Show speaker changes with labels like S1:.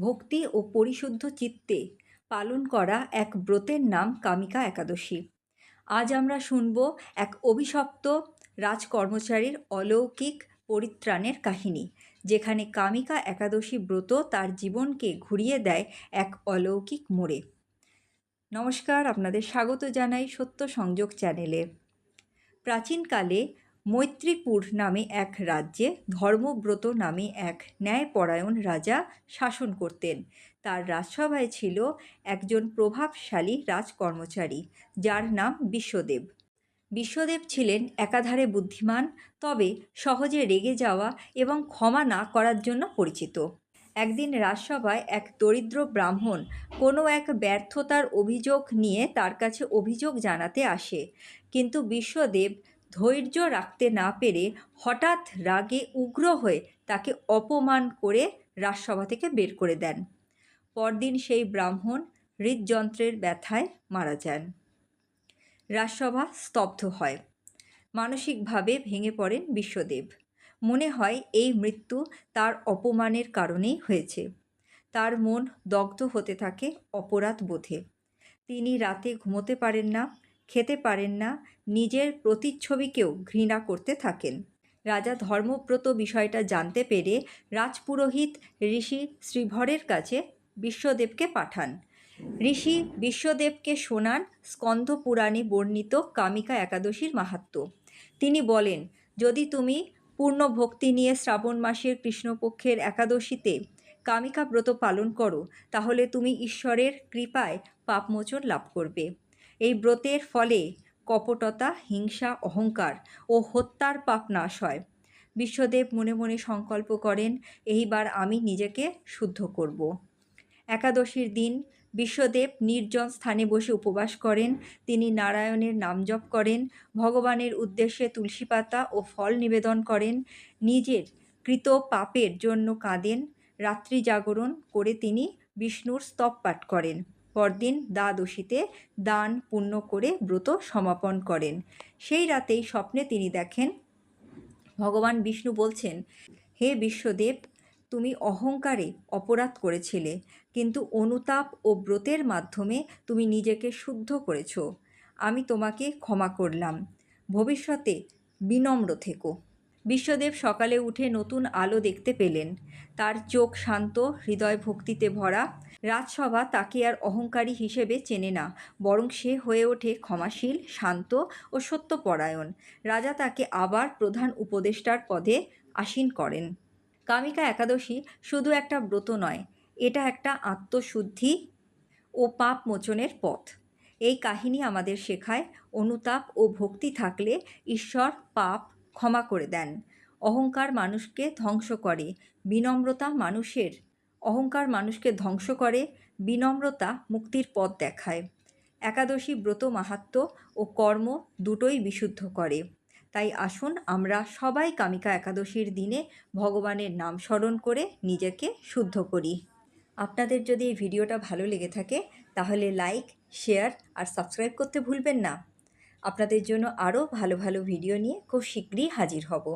S1: ভক্তি ও পরিশুদ্ধ চিত্তে পালন করা এক ব্রতের নাম কামিকা একাদশী। আজ আমরা শুনব এক অভিশপ্ত রাজকর্মচারীর অলৌকিক পরিত্রাণের কাহিনী, যেখানে কামিকা একাদশী ব্রত তার জীবনকে ঘুরিয়ে দেয় এক অলৌকিক মোড়ে। নমস্কার, আপনাদের স্বাগত জানাই সত্য সংযোগ চ্যানেলে। প্রাচীনকালে মৈত্রীপুর নামে এক রাজ্যে, ধর্মব্রত নামে এক ন্যায়পরায়ণ রাজা শাসন করতেন। তার রাজসভায় ছিল একজন প্রভাবশালী রাজকর্মচারী, যার নাম বিশ্বদেব। বিশ্বদেব ছিলেন একাধারে বুদ্ধিমান, তবে সহজে রেগে যাওয়া এবং ক্ষমা না করার জন্য পরিচিত। একদিন রাজসভায় এক দরিদ্র ব্রাহ্মণ কোনো এক ব্যর্থতার অভিযোগ নিয়ে তার কাছে অভিযোগ জানাতে আসে। কিন্তু বিশ্বদেব ধৈর্য রাখতে না পেরে হঠাৎ রাগে উগ্র হয়ে তাকে অপমান করে রাজসভা থেকে বের করে দেন। পরদিন সেই ব্রাহ্মণ হৃদযন্ত্রের ব্যথায় মারা যান। রাজসভা স্তব্ধ হয়। মানসিকভাবে ভেঙে পড়েন বিশ্বদেব। মনে হয় এই মৃত্যু তার অপমানের কারণেই হয়েছে। তার মন দগ্ধ হতে থাকে অপরাধ বোধে তিনি রাতে ঘুমোতে পারেন না, খেতে পারেন না নিজের প্রতিচ্ছবিকেও ঘৃণা করতে থাকেন। রাজা ধর্মব্রত বিষয়টা জানতে পেরে রাজপুরোহিত ঋষি শ্রীভরের কাছে বিশ্বদেবকে পাঠান। ঋষি বিশ্বদেবকে শোনান স্কন্ধ পুরাণে বর্ণিত কামিকা একাদশীর মাহাত্ম। তিনি বলেন, যদি তুমি পূর্ণ ভক্তি নিয়ে শ্রাবণ মাসের কৃষ্ণপক্ষের একাদশীতে কামিকা ব্রত পালন করো, তাহলে তুমি ঈশ্বরের কৃপায় পাপমোচন লাভ করবে। এই ব্রতের ফলে কপটতা, হিংসা, অহংকার ও হত্যার পাপ নাশ হয়। বিশ্বদেব মনে মনে সংকল্প করেন, এইবার আমি নিজেকে শুদ্ধ করব। একাদশীর দিন বিশ্বদেব নির্জন স্থানে বসে উপবাস করেন, তিনি নারায়ণের নাম জপ করেন, ভগবানের উদ্দেশ্যে তুলসী পাতা ও ফল নিবেদন করেন, নিজের কৃত পাপের জন্য কাঁদেন, রাত্রি জাগরণ করে তিনি বিষ্ণুর স্তব পাঠ করেন। পরদিন দ্বাদশীতে দান পুণ্য করে ব্রত সমাপন করেন। সেই রাতেই স্বপ্নে তিনি দেখেন, ভগবান বিষ্ণু বলছেন, হে বিশ্বদেব, তুমি অহংকারে অপরাধ করেছিলে, কিন্তু অনুতাপ ও ব্রতের মাধ্যমে তুমি নিজেকে শুদ্ধ করেছ। আমি তোমাকে ক্ষমা করলাম। ভবিষ্যতে বিনম্র থেকো। বিশ্বদেব সকালে উঠে নতুন আলো দেখতে পেলেন। তার চোখ শান্ত হৃদয় ভক্তিতে ভরা। রাজসভা তাকে আর অহংকারী হিসেবে চেনে না, বরং সে হয়ে ওঠে ক্ষমাশীল, শান্ত ও সত্যপরায়ণ। রাজা তাকে আবার প্রধান উপদেষ্টার পদে আসীন করেন। কামিকা একাদশী শুধু একটা ব্রত নয়, এটা একটা আত্মশুদ্ধি ও পাপ মোচনের পথ। এই কাহিনী আমাদের শেখায় অনুতাপ ও ভক্তি থাকলে ঈশ্বর, পাপ ক্ষমা করে দেন। অহংকার মানুষকে ধ্বংস করে, বিনম্রতা মানুষের, অহংকার মানুষকে ধ্বংস করে, বিনম্রতা মুক্তির পথ দেখায়। একাদশী ব্রত মাহাত্ম ও কর্ম দুটোই বিশুদ্ধ করে। তাই আসুন আমরা সবাই কামিকা একাদশীর দিনে ভগবানের নাম স্মরণ করে নিজেকে শুদ্ধ করি। আপনাদের যদি এই ভিডিওটা ভালো লেগে থাকে, তাহলে লাইক শেয়ার আর সাবস্ক্রাইব করতে ভুলবেন না। আপনাদের জন্য আরও ভালো ভালো ভিডিও নিয়ে খুব শীঘ্রই হাজির হব।